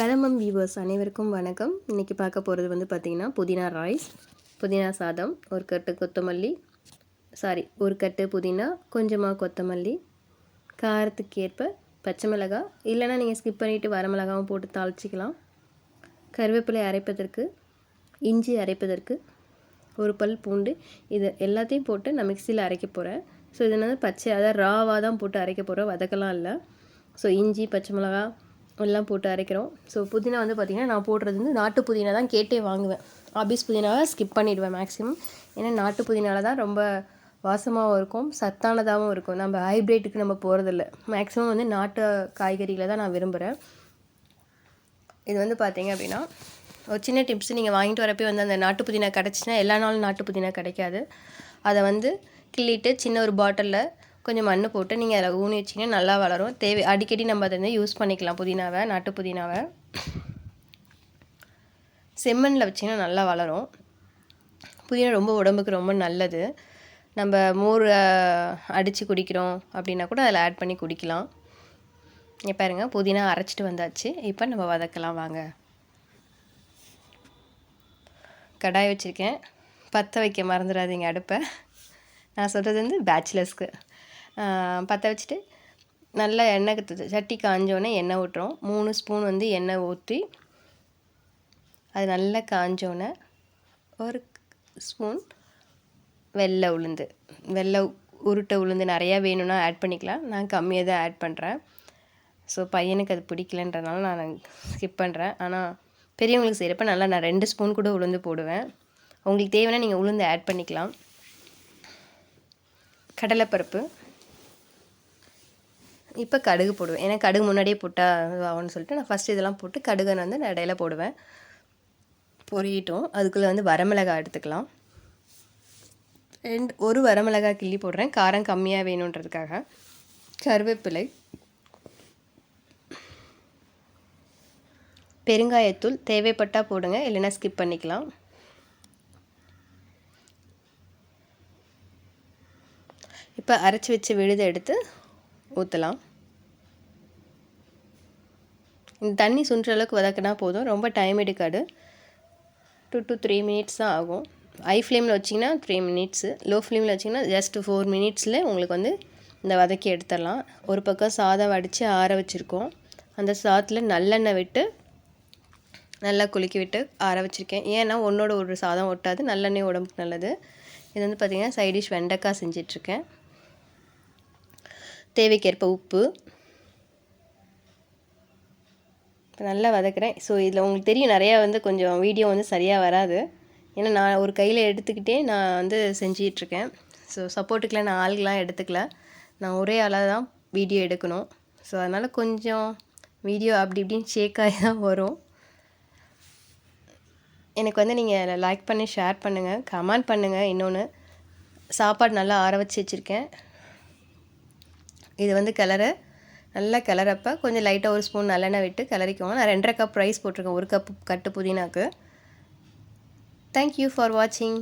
கதம்பம் viewers அனைவருக்கும் வணக்கம். இன்றைக்கி பார்க்க போகிறது வந்து பார்த்திங்கன்னா புதினா ரைஸ் புதினா சாதம் ஒரு கட்டு கொத்தமல்லி சாரி ஒரு கட்டு புதினா கொஞ்சமாக கொத்தமல்லி காரத்துக்கு ஏற்ப பச்சை மிளகாய் இல்லைனா நீங்கள் ஸ்கிப் பண்ணிவிட்டு வர மிளகாவும் போட்டு தாளிச்சிக்கலாம். கருவேப்பிலை அரைப்பதற்கு இஞ்சி அரைப்பதற்கு ஒரு பல் பூண்டு இது எல்லாத்தையும் போட்டு நான் மிக்சியில் அரைக்க போகிறேன் ஸோ இது வந்து பச்சை அதாவது ராவாக தான் போட்டு அரைக்க போகிறோம் வதக்கலாம் இல்லை. ஸோ இஞ்சி பச்சை மிளகா எல்லாம் போட்டு அரைக்கிறோம். ஸோ புதினா வந்து பார்த்திங்கன்னா நான் போடுறது வந்து நாட்டு புதினா தான் கேட்டே வாங்குவேன். ஆபீஸ் புதினாவை ஸ்கிப் பண்ணிவிடுவேன் மேக்ஸிமம் ஏன்னா நாட்டு புதினால தான் ரொம்ப வாசமாகவும் இருக்கும் சத்தானதாகவும் இருக்கும். நம்ம ஹைப்ரேட்டுக்கு நம்ம போகிறதில்ல மேக்ஸிமம் வந்து நாட்டு காய்கறிகளை தான் நான் விரும்புகிறேன் இது வந்து பார்த்திங்க அப்படின்னா ஒரு சின்ன டிப்ஸ் நீங்கள் வாங்கிட்டு வரப்போ வந்து அந்த நாட்டு புதினா கிடச்சின்னா எல்லா நாளும் நாட்டு புதினா கிடைக்காது. அதை வந்து கிள்ளிட்டு சின்ன ஒரு பாட்டிலில் கொஞ்சம் மண் போட்டு நீங்கள் அதில் ஊனி வச்சிங்கன்னா நல்லா வளரும். தேவை அடிக்கடி நம்ம அதை வந்து யூஸ் பண்ணிக்கலாம். புதினாவை நாட்டு புதினாவை. செம்மண்ணில் வச்சிங்கன்னா நல்லா வளரும். புதினா ரொம்ப உடம்புக்கு ரொம்ப நல்லது. நம்ம மோர் அடித்து குடிக்கிறோம் அப்படின்னா கூட அதில் ஆட் பண்ணி குடிக்கலாம். இங்கே பாருங்கள் புதினா அரைச்சிட்டு வந்தாச்சு. இப்போ நம்ம வதக்கலாம் வாங்க. கடாய் வச்சுருக்கேன். பற்ற வைக்க மறந்துடாதீங்க அடுப்பை. நான் சொல்கிறது வந்து பேச்சுலர்ஸ்க்கு பற்ற வச்சுட்டு நல்லா எண்ணெய் சட்டி காஞ்சோடனே எண்ணெய் ஊட்டுறோம் மூணு ஸ்பூன் வந்து எண்ணெய் ஊற்றி அது நல்லா காஞ்சோடனே ஒரு ஸ்பூன் வெள்ளை உளுந்து. வெள்ளை உருட்டை உளுந்து நிறையா வேணும்னா ஆட் பண்ணிக்கலாம். நான் கம்மியாக தான் ஆட் பண்ணுறேன் ஸோ பையனுக்கு அது பிடிக்கலன்றனால நான் ஸ்கிப் பண்ணுறேன் ஆனால் பெரியவங்களுக்கு செய்கிறப்ப நல்லா நான் ரெண்டு ஸ்பூன் கூட உளுந்து போடுவேன். உங்களுக்கு தேவைன்னா நீங்கள் உளுந்து ஆட் பண்ணிக்கலாம். கடலைப்பருப்பு. இப்போ கடுகு போடுவேன். ஏன்னா கடுகு முன்னாடியே போட்டால் ஆகும்னு சொல்லிட்டு நான் ஃபஸ்ட் இதெல்லாம் போட்டு கடுகை வந்து நான் இடையில போடுவேன். பொரியட்டும். அதுக்குள்ளே வந்து வரமிளகாய் எடுத்துக்கலாம். ரெண்டு ஒரு வரமிளகாய் கிள்ளி போடுறேன். காரம் கம்மியாக வேணுன்றதுக்காக. கருவேப்பிலை. பெருங்காயத்தூள். தேவைப்பட்டால் போடுங்க. இல்லைன்னா ஸ்கிப் பண்ணிக்கலாம். இப்போ அரைச்சி வச்ச விழுதை எடுத்து ஊற்றலாம் இந்த தண்ணி சுன்ற அளவுக்கு வதக்கினா போதும். ரொம்ப டைம் எடுக்காது. டூ டு த்ரீ மினிட்ஸ் தான் ஆகும். ஹை ஃப்ளேமில் வச்சிங்கன்னா த்ரீ மினிட்ஸு லோ ஃப்ளேமில் வச்சிங்கன்னா ஜஸ்ட் ஃபோர் மினிட்ஸில் உங்களுக்கு வந்து இந்த வதக்கி எடுத்துடலாம். ஒரு பக்கம் சாதம் வடித்து ஆற வச்சுருக்கோம். அந்த சாதத்தில் நல்லெண்ணெய் விட்டு நல்லா குலுக்கி விட்டு ஆற வச்சுருக்கேன். ஏன்னா ஒன்றோட ஒரு சாதம் ஒட்டாது. நல்லெண்ணெய் உடம்புக்கு நல்லது. இது வந்து பார்த்திங்கன்னா சைடிஷ் வெண்டைக்காய் செஞ்சிட்ருக்கேன் தேவைக்கேற்ப உப்பு இப்போ நல்லா வதக்குறேன். ஸோ இதில் உங்களுக்கு தெரியும் நிறையா வந்து கொஞ்சம் வீடியோ வந்து சரியாக வராது. ஏன்னா நான் ஒரு கையில் எடுத்துக்கிட்டே நான் வந்து செஞ்சிகிட்ருக்கேன் ஸோ சப்போர்ட்டுக்கெலாம் நான் ஆள்களாம் எடுத்துக்கல. நான் ஒரே ஆளாக தான் வீடியோ எடுக்கணும். ஸோ அதனால் கொஞ்சம் வீடியோ அப்படி இப்படின்னு ஷேக்காகி தான் வரும். எனக்கு வந்து நீங்கள் லைக் பண்ணி ஷேர் பண்ணுங்கள் கமெண்ட் பண்ணுங்கள் இன்னொன்று சாப்பாடு நல்லா ஆற வச்சு வச்சுருக்கேன். இது வந்து கிளற நல்லா கிளறப்ப கொஞ்சம் லைட்டாக ஒரு ஸ்பூன் நல்லெண்ணெய் விட்டு கிளறிக்கோங்க. நான் ரெண்டரை கப் ரைஸ் போட்டிருக்கேன். ஒரு கப் கட்டு புதினாக்கு. தேங்க்யூ ஃபார் வாட்சிங்